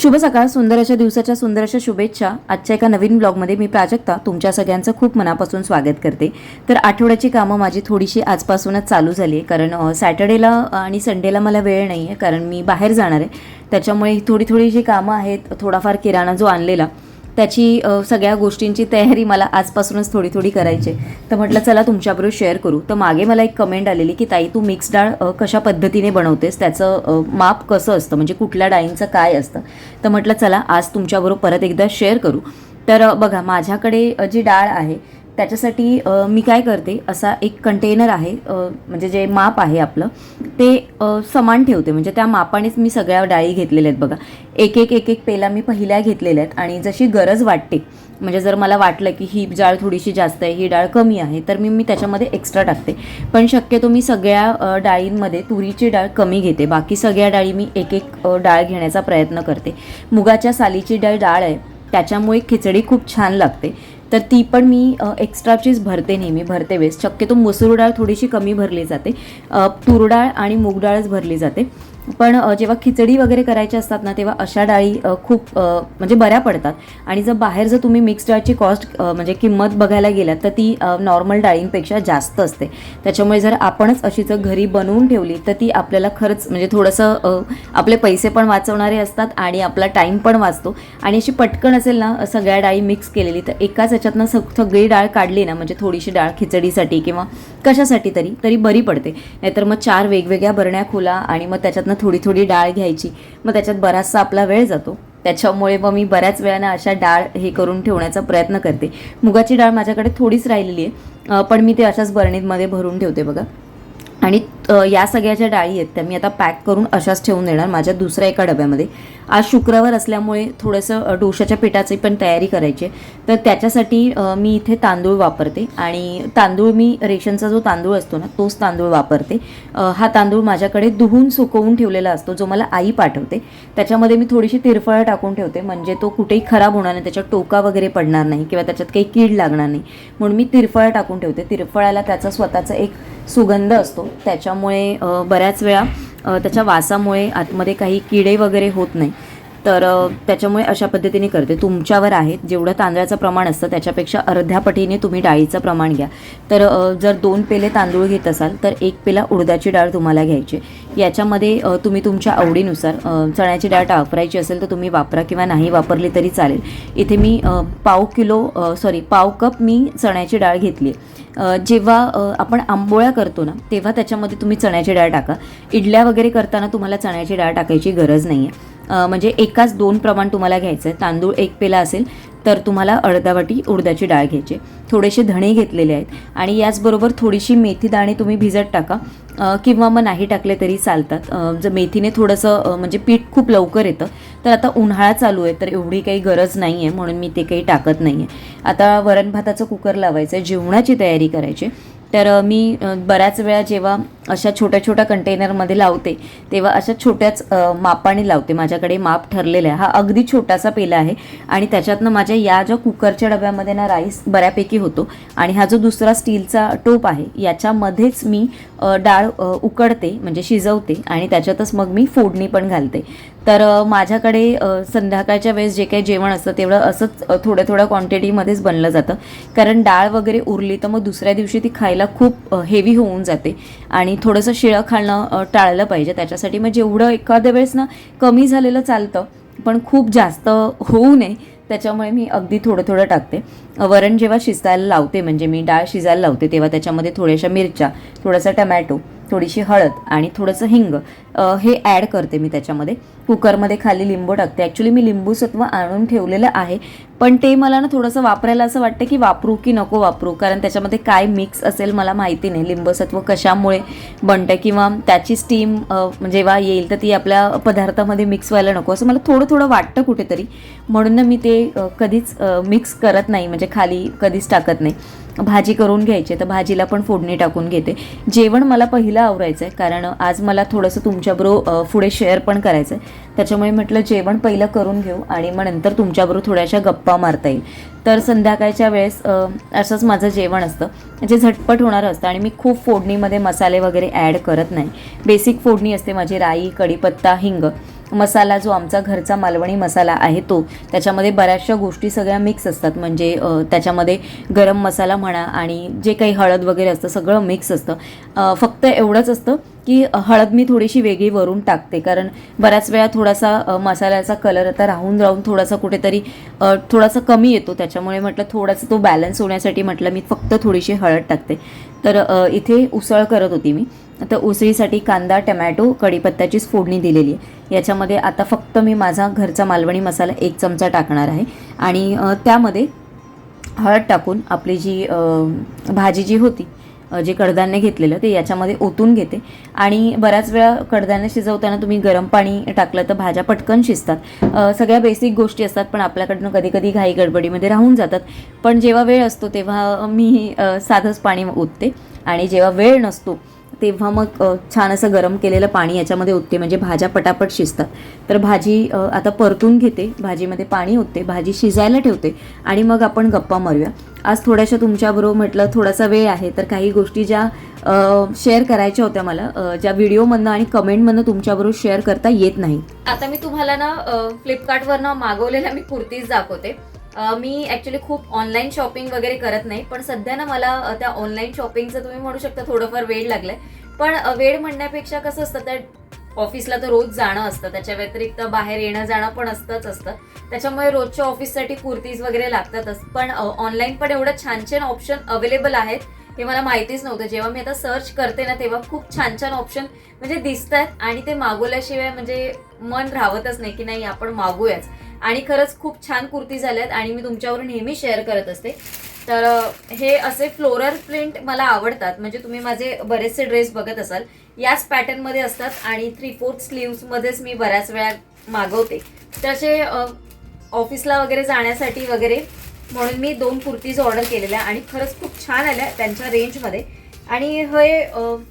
शुभ सकाळ सुंदर अशा दिवसाच्या सुंदर अशा शुभेच्छा. आजच्या एका नवीन ब्लॉगमध्ये मी प्राजक्ता तुमच्या सगळ्यांचं खूप मनापासून स्वागत करते. तर आठवड्याची कामं माझी थोडीशी आजपासूनच चालू झाली आहे कारण सॅटर्डेला आणि संडेला मला वेळ नाही आहे कारण मी बाहेर जाणार आहे. त्याच्यामुळे थोडी थोडी जी कामं आहेत. थोडाफार किराणा जो आणलेला त्याची सगळ्या गोष्टींची तयारी मला आजपासूनच थोडी थोडी करायची आहे. तर म्हटलं चला तुमच्याबरोबर शेअर करू. तर मागे मला एक कमेंट आलेली की ताई तू मिक्स डाळ कशा पद्धतीने बनवतेस? त्याचं माप कसं असतं? म्हणजे कुठल्या डाळींचं काय असतं? तर म्हटलं चला आज तुमच्याबरोबर परत एकदा शेअर करू. तर बघा माझ्याकडे जी डाळ आहे त्याच्यासाठी मी काय करते असा एक कंटेनर आहे म्हणजे जे माप आहे आपलं ते समान ठेवते. म्हणजे त्या मापानेच मी सगळ्या डाळी घेतलेल्या आहेत बघा. एक एक एक एक पेला मी पहिल्या घेतलेल्या आहेत आणि जशी गरज वाटते म्हणजे जर मला वाटलं की ही डाळ थोडीशी जास्त आहे ही डाळ कमी आहे तर मी मी त्याच्यामध्ये एक्स्ट्रा टाकते. पण शक्यतो मी सगळ्या डाळींमध्ये तुरीची डाळ कमी घेते. बाकी सगळ्या डाळी मी एक एक डाळ घेण्याचा प्रयत्न करते. मुगाच्या सालीची डाळ डाळ आहे त्याच्यामुळे खिचडी खूप छान लागते. तर ती पण मी एक्स्ट्रा एक्स्ट्राचीच भरते नेहमी भरते वेळेस. शक्यतो मसूर डाळ थोडीशी कमी भरली जाते. तूर डाळ आणि मूग डाळच भरली जाते. पण जेव्हा खिचडी वगैरे करायची असतात ना तेव्हा अशा डाळी खूप म्हणजे बऱ्या पडतात. आणि जर बाहेर जर तुम्ही मिक्स डाळची कॉस्ट म्हणजे किंमत बघायला गेलात तर ती नॉर्मल डाळींपेक्षा जास्त असते. त्याच्यामुळे जर आपणच अशी जर घरी बनवून ठेवली तर ती आपल्याला खरंच म्हणजे थोडंसं आपले पैसे पण वाचवणारे असतात आणि आपला टाईम पण वाचतो. आणि अशी पटकन असेल ना सगळ्या डाळी मिक्स केलेली तर एकाच याच्यातनं सग सगळी डाळ काढली ना म्हणजे थोडीशी डाळ खिचडीसाठी किंवा कशासाठी तरी तरी बरी पडते. नाहीतर मग चार वेगवेगळ्या बरण्या खोला आणि मग त्याच्यातनं थोडी थोडी डाळ घ्यायची. मग त्याच्यात बराचसा आपला वेळ जातो. त्याच्यामुळे मग मी बऱ्याच वेळानं अशा डाळ हे करून ठेवण्याचा प्रयत्न करते. मुगाची डाळ माझ्याकडे थोडीच राहिलेली आहे. पण मी ते अशाच बरणीमध्ये भरून ठेवते बघा. आणि या सगळ्या ज्या डाळी आहेत त्या मी आता पॅक करून अशाच ठेवून देणार माझ्या दुसऱ्या एका डब्यामध्ये. आज शुक्रवार असल्यामुळे थोडंसं डोशाच्या पिठाची पण तयारी करायची आहे. तर त्याच्यासाठी मी इथे तांदूळ वापरते आणि तांदूळ मी रेशनचा जो तांदूळ असतो ना तोच तांदूळ वापरते. हा तांदूळ माझ्याकडे धुवून सुकवून ठेवलेला असतो जो मला आई पाठवते. त्याच्यामध्ये मी थोडीशी तिरफळं टाकून ठेवते म्हणजे तो कुठेही खराब होणार नाही त्याच्यात टोका वगैरे पडणार नाही किंवा त्याच्यात काही कीड लागणार नाही. म्हणून मी तिरफळं टाकून ठेवते. तिरफळाला त्याचा स्वतःचा एक सुगंध असतो त्याच्या त्यामुळे बऱ्याच वेळा त्याच्या वासामुळे आतमध्ये काही किडे वगैरे होत नाही. तर त्याच्यामुळे अशा पद्धतीने करते. तुमच्यावर आहे. जेवढं तांदळाचं प्रमाण असतं त्याच्यापेक्षा अर्ध्या पटीने तुम्ही डाळीचं प्रमाण घ्या. तर जर दोन पेले तांदूळ घेत असाल तर एक पेला उडदाची डाळ तुम्हाला घ्यायची. याच्यामध्ये तुम्ही तुमच्या आवडीनुसार चण्याची डाळ वापरायची असेल तर तुम्ही वापरा किंवा नाही वापरली तरी चालेल. इथे मी पाव किलो सॉरी पाव कप मी चण्याची डाळ घेतली. जेव्हा आपण आंबोळ्या करतो ना तेव्हा त्याच्यामध्ये तुम्ही चण्याची डाळ टाका. इडल्या वगैरे करताना तुम्हाला चण्याची डाळ टाकायची गरज नाही आहे म्हणजे एकाच दोन प्रमाण तुम्हाला घ्यायचं आहे तांदूळ एक पेला असेल तर तुम्हाला अर्धा वाटी उडदाची डाळ घ्यायची थोडेसे धणे घेतलेले आहेत. आणि याचबरोबर थोडीशी मेथी दाणे तुम्ही भिजत टाका. किंवा मग नाही टाकले तरी चालतात. जर मेथीने थोडंसं म्हणजे पीठ खूप लवकर येतं तर आता उन्हाळा चालू आहे तर एवढी काही गरज नाही आहे म्हणून मी ते काही टाकत नाही आहे. आता वरण भाताचं कुकर लावायचं आहे जेवणाची तयारी करायची तर मी बऱ्याच वेळा जेव्हा अशा छोट्या छोट्या कंटेनरमध्ये लावते तेव्हा अशा छोट्याच मापाने लावते. माझ्याकडे माप ठरलेला आहे. हा अगदी छोटासा पेला आहे आणि त्याच्यातनं माझ्या या ज्या कुकरच्या डब्यामध्ये ना राईस बऱ्यापैकी होतो आणि हा जो दुसरा स्टीलचा टोप आहे याच्यामध्येच मी डाळ उकडते म्हणजे शिजवते आणि त्याच्यातच मग मी फोडणी पण घालते. तर माझ्याकडे संध्याकाळच्या वेळेस जे काही जेवण असतं तेवढं असंच थोड्या थोड्या क्वांटिटीमध्येच बनलं जातं. कारण डाळ वगैरे उरली तर मग दुसऱ्या दिवशी ती खायला खूप हेवी होऊन जाते. आणि थोडंसं शिळं खाणं टाळलं पाहिजे. त्याच्यासाठी मग जेवढं एखाद्या वेळेस ना कमी झालेलं चालतं पण खूप जास्त होऊ नये त्याच्यामुळे मी अगदी थोडं थोडं टाकते वरण जेव्हा शिजायला लावते म्हणजे मी डाळ शिजायला लावते तेव्हा त्याच्यामध्ये थोड्याशा मिरच्या थोडासा टमॅटो थोडीशी हळद आणि थोडंसं हिंग हे ॲड करते मी त्याच्यामध्ये. कुकरमध्ये खाली लिंबू टाकते. ॲक्च्युली मी लिंबूसत्व आणून ठेवलेलं आहे. पण ते मला ना थोडंसं वापरायला असं वाटतं की वापरू की नको वापरू. कारण त्याच्यामध्ये काय मिक्स असेल मला माहिती नाही. लिंबसत्व कशामुळे बनतं किंवा त्याची स्टीम म्हणजे जेव्हा येईल तर ती आपल्या पदार्थामध्ये मिक्स व्हायला नको. असं मला थोडं थोडं वाटतं कुठेतरी. म्हणून ना मी ते कधीच मिक्स करत नाही. म्हणजे खाली कधीच टाकत नाही. भाजी करून घ्यायची तर भाजीला पण फोडणी टाकून घेते. जेवण मला पहिलं आवरायचं आहे कारण आज मला थोडंसं तुमच्याबरोबर पुढे शेअर पण करायचं आहे त्याच्यामुळे म्हटलं जेवण पहिलं करून घेऊ आणि मग नंतर तुमच्याबरोबर थोड्याशा गप्पा मारता येईल. तर संध्याकाळच्या वेळेस असंच माझं जेवण असतं. जे झटपट होणारं असतं आणि मी खूप फोडणीमध्ये मसाले वगैरे ॲड करत नाही. बेसिक फोडणी असते माझी राई कढीपत्ता हिंग. मसाला जो आमचा घरचा मालवणी मसाला आहे तो त्याच्यामध्ये बऱ्याचशा गोष्टी सगळ्या मिक्स असतात. म्हणजे त्याच्यामध्ये गरम मसाला म्हणा आणि जे काही हळद वगैरे असतं सगळं मिक्स असतं. फक्त एवढंच असतं की हळद मी थोडीशी वेगळी वरून टाकते. कारण बऱ्याच वेळा थोडासा मसाल्याचा कलर आता राहून राहून थोडासा कुठेतरी थोडासा कमी येतो. त्याच्यामुळे म्हटलं थोडासा तो बॅलन्स होण्यासाठी म्हटलं मी फक्त थोडीशी हळद टाकते. तर इथे उसळ करत होती मी. आता उसळीसाठी कांदा टमॅटो कढीपत्त्याचीच फोडणी दिलेली आहे. याच्यामध्ये आता फक्त मी माझा घरचा मालवणी मसाला एक चमचा टाकणार आहे. आणि त्यामध्ये हळद टाकून आपली जी भाजी जी होती जे कडधान्य घेतलेलं ते याच्यामध्ये ओतून घेते. आणि बऱ्याच वेळा कडधान्य शिजवताना तुम्ही गरम पाणी टाकलं तर भाज्या पटकन शिजतात. सगळ्या बेसिक गोष्टी असतात पण आपल्याकडनं कधी कधी घाई गडबडीमध्ये राहून जातात. पण जेव्हा वेळ असतो तेव्हा मी साधंच पाणी ओतते. आणि जेव्हा वेळ नसतो तेव्हा मग छान असं गरम केलेलं पाणी याच्यामध्ये ओतते म्हणजे भाज्या पटापट शिजतात. तर भाजी आता परतून घेते भाजीमध्ये पाणी ओतते भाजी शिजायला ठेवते आणि मग आपण गप्पा मारूया. आज थोड्याशा तुमच्याबरोबर म्हटलं थोडासा वेळ आहे तर काही गोष्टी ज्या शेअर करायच्या होत्या मला ज्या व्हिडिओमधनं आणि कमेंटमधनं तुमच्याबरोबर शेअर करता येत नाही. आता मी तुम्हाला ना फ्लिपकार्टवरनं मागवलेल्या मी कुर्तीज दाखवते. मी ॲक्च्युली खूप ऑनलाईन शॉपिंग वगैरे करत नाही पण सध्या ना मला त्या ऑनलाईन शॉपिंगचं तुम्ही म्हणू शकता थोडंफार वेळ लागलाय. पण वेळ म्हणण्यापेक्षा कसं असतं त्या ऑफिसला तर रोज जाणं असतं त्याच्या व्यतिरिक्त बाहेर येणं जाणं पण असतंच असतं. त्याच्यामुळे रोजच्या ऑफिससाठी कुर्तीज वगैरे लागतातच. पण ऑनलाईन पण एवढं छान छान ऑप्शन अवेलेबल आहेत हे मला माहितीच नव्हतं. जेव्हा मी आता सर्च करते ना तेव्हा खूप छान छान ऑप्शन म्हणजे दिसत आहेत आणि ते मागवल्याशिवाय म्हणजे मन राहतच नाही की नाही आपण मागूयाच. आणि खरंच खूप छान कुर्ती झाल्यात आणि मी तुमच्यावर नेहमी शेअर करत असते. तर हे असे फ्लोरल प्रिंट मला आवडतात. म्हणजे तुम्ही माझे बरेचसे ड्रेस बघत असाल. याच पॅटर्नमध्ये असतात आणि थ्री फोर्थ स्लीव्समध्येच मी बऱ्याच वेळा मागवते. तर असे ऑफिसला वगैरे जाण्यासाठी वगैरे म्हणून मी दोन कुर्तीज ऑर्डर केलेल्या आणि खरंच खूप छान आल्या त्यांच्या रेंजमध्ये आणि हे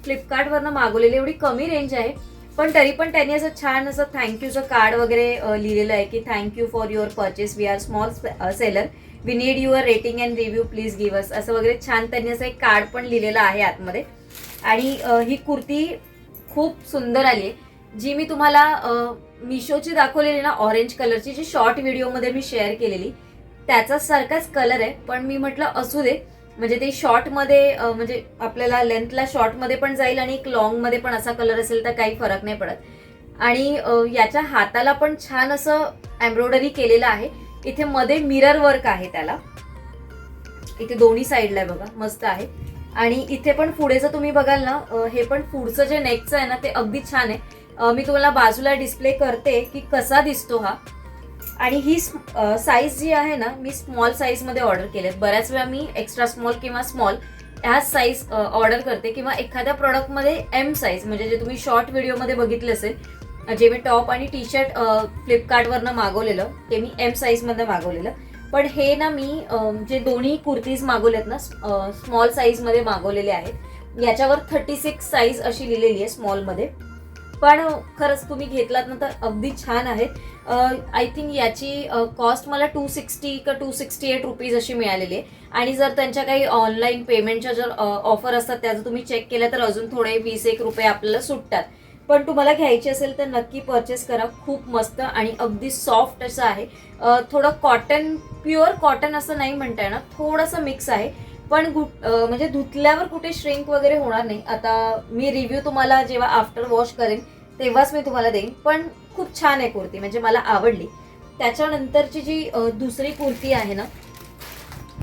फ्लिपकार्टवरनं मागवलेले एवढी कमी रेंज आहे. पण तरी पण त्यांनी असं छान असं थँक्यूचं कार्ड वगैरे लिहिलेलं आहे की thank you for your purchase we are small seller we need your rating and review please give us असं वगैरे छान त्यांनी असं एक कार्ड पण लिहिलेलं आहे आतमध्ये. आणि ही कुर्ती खूप सुंदर आली आहे. जी मी तुम्हाला मिशोची दाखवलेली ना ऑरेंज कलरची जी शॉर्ट व्हिडिओमध्ये मी शेअर केलेली त्याचा सारखाच कलर आहे. पण मी म्हटलं असू दे. म्हणजे ते शॉर्टमध्ये मध्ये म्हणजे आपल्याला लेंथला शॉर्टमध्ये पण जाईल आणि एक लॉंगमध्ये पण असा कलर असेल तर काही फरक नाही पडत. आणि याच्या हाताला पण छान असं एम्ब्रॉयडरी केलेलं आहे. इथे मध्ये मिरर वर्क आहे त्याला. इथे दोन्ही साईडला आहे बघा मस्त आहे. आणि इथे पण पुढे जर तुम्ही बघाल ना हे पण पुढचं जे नेकचं आहे ना ते अगदी छान आहे. मी तुम्हाला बाजूला डिस्प्ले करते की कसा दिसतो हा. आणि ही साईज जी आहे ना मी स्मॉल साईजमध्ये ऑर्डर केले बऱ्याच वेळा मी एक्स्ट्रा स्मॉल किंवा स्मॉल ह्याच साईज ऑर्डर करते किंवा एखाद्या प्रॉडक्टमध्ये एम साईज म्हणजे जे तुम्ही शॉर्ट व्हिडिओमध्ये बघितले असेल जे मी टॉप आणि टी शर्ट फ्लिपकार्टवरनं मागवलेलं ते मी एम साईजमध्ये मागवलेलं. पण हे ना मी जे दोन्ही कुर्तीज मागवलेत ना स्मॉल साईजमध्ये मागवलेले आहेत याच्यावर थर्टी सिक्स साईज अशी लिहिलेली आहे स्मॉलमध्ये पण खरंच तुम्ही घेतलात ना तर अगदी छान आहे. आय थिंक याची कॉस्ट मला टू सिक्स्टी का टू सिक्स्टी एट रुपीज अशी मिळालेली आहे. आणि जर त्यांच्या काही ऑनलाईन पेमेंटच्या जर ऑफर असतात त्या जर तुम्ही चेक केल्या तर अजून थोडे वीस एक रुपये आपल्याला सुटतात. पण तुम्हाला घ्यायची असेल तर नक्की परचेस करा. खूप मस्त आणि अगदी सॉफ्ट असं आहे. थोडं कॉटन प्युअर कॉटन असं नाही म्हणता येणार. थोडंसं मिक्स आहे. पण गुट म्हणजे धुतल्यावर कुठे श्रिंक वगैरे होणार नाही. आता मी रिव्ह्यू तुम्हाला जेव्हा आफ्टर वॉश करेन तेव्हाच मी तुम्हाला देईन. पण खूप छान आहे कुर्ती म्हणजे मला आवडली. त्याच्यानंतरची जी दुसरी कुर्ती आहे ना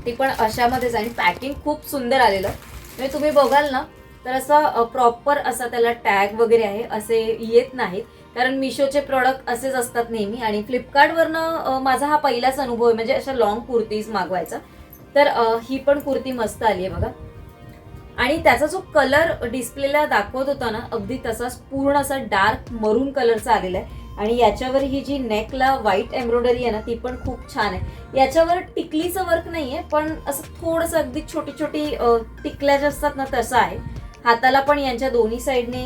ती पण अशामध्येच आणि पॅकिंग खूप सुंदर आलेलं. म्हणजे तुम्ही बघाल ना तर असं प्रॉपर असा त्याला टॅग वगैरे आहे असे येत नाहीत. कारण मिशोचे प्रॉडक्ट असेच असतात नेहमी. आणि फ्लिपकार्टवरनं माझा हा पहिलाच अनुभव आहे म्हणजे अशा लॉंग कुर्तीज मागवायचा. तर ही पण कुर्ती मस्त आली आहे बघा. आणि त्याचा जो कलर डिस्प्लेला दाखवत होता ना अगदी तसाच पूर्ण असा डार्क मरून कलरचा आलेला आहे. आणि याच्यावर ही जी नेकला व्हाईट एम्ब्रॉयडरी आहे ना ती पण खूप छान आहे. याच्यावर टिकलीचं वर्क नाहीये पण असं थोडंसं अगदी छोटी छोटी टिकल्या ज्या असतात ना तसं आहे. हाताला पण यांच्या दोन्ही साईडने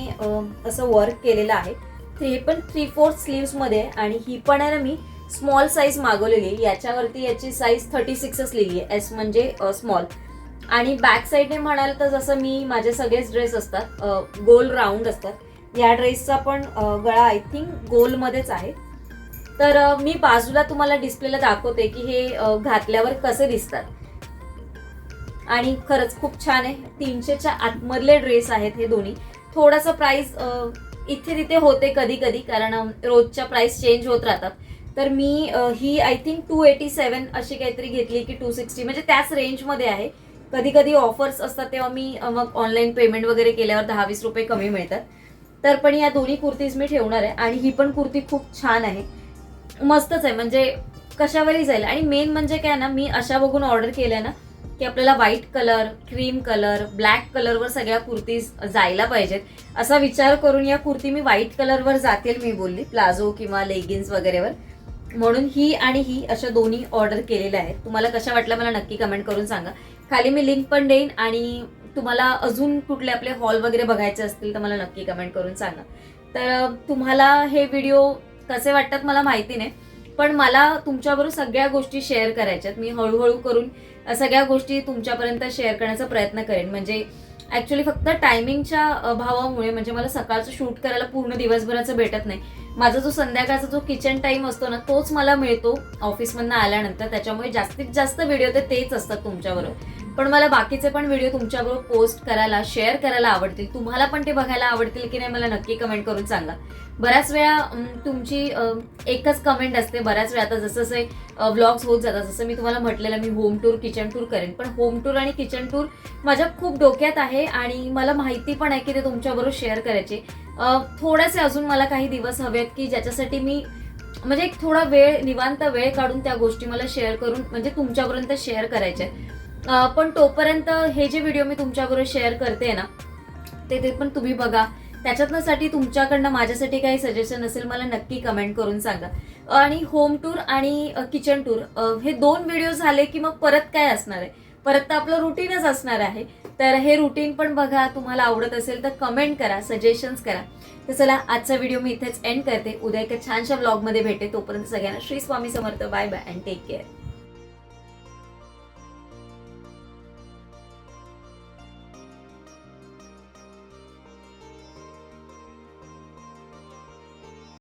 असं वर्क केलेलं आहे. हे पण थ्री फोर्थ स्लीव्समध्ये आहे आणि ही पण आहे ना मी स्मॉल साईज मागवलेली. याच्यावरती याची साईज थर्टी सिक्सच लिहिली आहे. एस म्हणजे स्मॉल आणि बॅक साईडने म्हणाल तर जसं मी माझे सगळेच ड्रेस असतात गोल राऊंड असतात. या ड्रेसचा पण गळा आय थिंक गोलमध्येच आहे. तर मी बाजूला तुम्हाला डिस्प्लेला दाखवते की हे घातल्यावर कसे दिसतात. आणि खरंच खूप छान आहे. तीनशेच्या आतमधले ड्रेस आहेत हे दोन्ही. थोडासा प्राईस इथे तिथे होते कधी कधी कारण रोजच्या प्राइस चेंज होत राहतात. तर मी ही I think two eighty seven अशी काहीतरी घेतली की टू सिक्स्टी म्हणजे त्याच रेंजमध्ये आहे. कधी कधी ऑफर्स असतात तेव्हा मी मग ऑनलाईन पेमेंट वगैरे केल्यावर दहा वीस रुपये कमी मिळतात. तर पण या दोन्ही कुर्तीज मी ठेवणार आहे आणि ही पण कुर्ती खूप छान आहे. मस्तच आहे. म्हणजे कशावरही जाईल. आणि मेन म्हणजे काय ना मी अशा बघून ऑर्डर केल्या ना की आपल्याला white colour cream colour black कलरवर सगळ्या कुर्तीज जायला पाहिजेत. असा विचार करून या कुर्ती मी व्हाईट कलरवर जातील मी बोलली. प्लाझो किंवा लेगिन्स वगैरेवर. म्हणून ही आणि ही अशा दोन्ही ऑर्डर केलेल्या आहेत. तुम्हाला कशा वाटल्या मला नक्की कमेंट करून सांगा. खाली मी लिंक पण देईन आणि तुम्हाला अजून कुठले आपले हॉल वगैरे बघायचे असतील तर मला नक्की कमेंट करून सांगा. तर तुम्हाला हे व्हिडिओ कसे वाटतात मला माहिती नाही पण मला तुमच्याबरोबर सगळ्या गोष्टी शेअर करायच्यात. मी हळूहळू करून सगळ्या गोष्टी तुमच्यापर्यंत शेअर करण्याचा प्रयत्न करेन. म्हणजे ॲक्च्युली फक्त टायमिंगच्या अभावामुळे म्हणजे मला सकाळचं शूट करायला पूर्ण दिवसभराचं भेटत नाही. माझा जो संध्याकाळचा जो किचन टाइम असतो ना तोच मला मिळतो ऑफिसमधनं आल्यानंतर. त्याच्यामुळे जास्तीत जास्त व्हिडिओ तेच असतात तुमच्याबरोबर. पण मला बाकीचे पण व्हिडिओ तुमच्याबरोबर पोस्ट करायला शेअर करायला आवडतील. तुम्हाला पण ते बघायला आवडतील की नाही मला नक्की कमेंट करून सांगा. बऱ्याच वेळा तुमची एकच कमेंट असते. बऱ्याच वेळा आता जसं जसे व्लॉग्स होत जातात जसं मी तुम्हाला म्हटलेलं मी होम टूर किचन टूर करेन. पण होम टूर आणि किचन टूर माझ्या खूप डोक्यात आहे आणि मला माहिती पण आहे की ते तुमच्याबरोबर शेअर करायचे. थोडेसे अजून मला काही दिवस हवेत की ज्याच्यासाठी मी म्हणजे एक थोडा वेळ निवांत वेळ काढून त्या गोष्टी मला शेअर करून म्हणजे तुमच्यापर्यंत शेअर करायच्या आहेत. पण तोपर्यंत हे जे व्हिडिओ मी तुमच्याबरोबर शेअर करते ना ते ते पण तुम्ही बघा. त्याच्यातनंसाठी तुमच्याकडनं माझ्यासाठी काही सजेशन असेल मला नक्की कमेंट करून सांगा. आणि होम टूर आणि किचन टूर हे दोन व्हिडिओ झाले की मग परत काय असणार आहे? परत तर आपलं रुटीनच असणार आहे. तर हे रुटीन पण बघा तुम्हाला आवडत असेल तर कमेंट करा सजेशन्स करा. तर चला आजचा व्हिडिओ मी इथेच एंड करते. उद्या एका छानशा ब्लॉगमध्ये भेटे तोपर्यंत सगळ्यांना Shri Swami Samarth. Bye bye and take care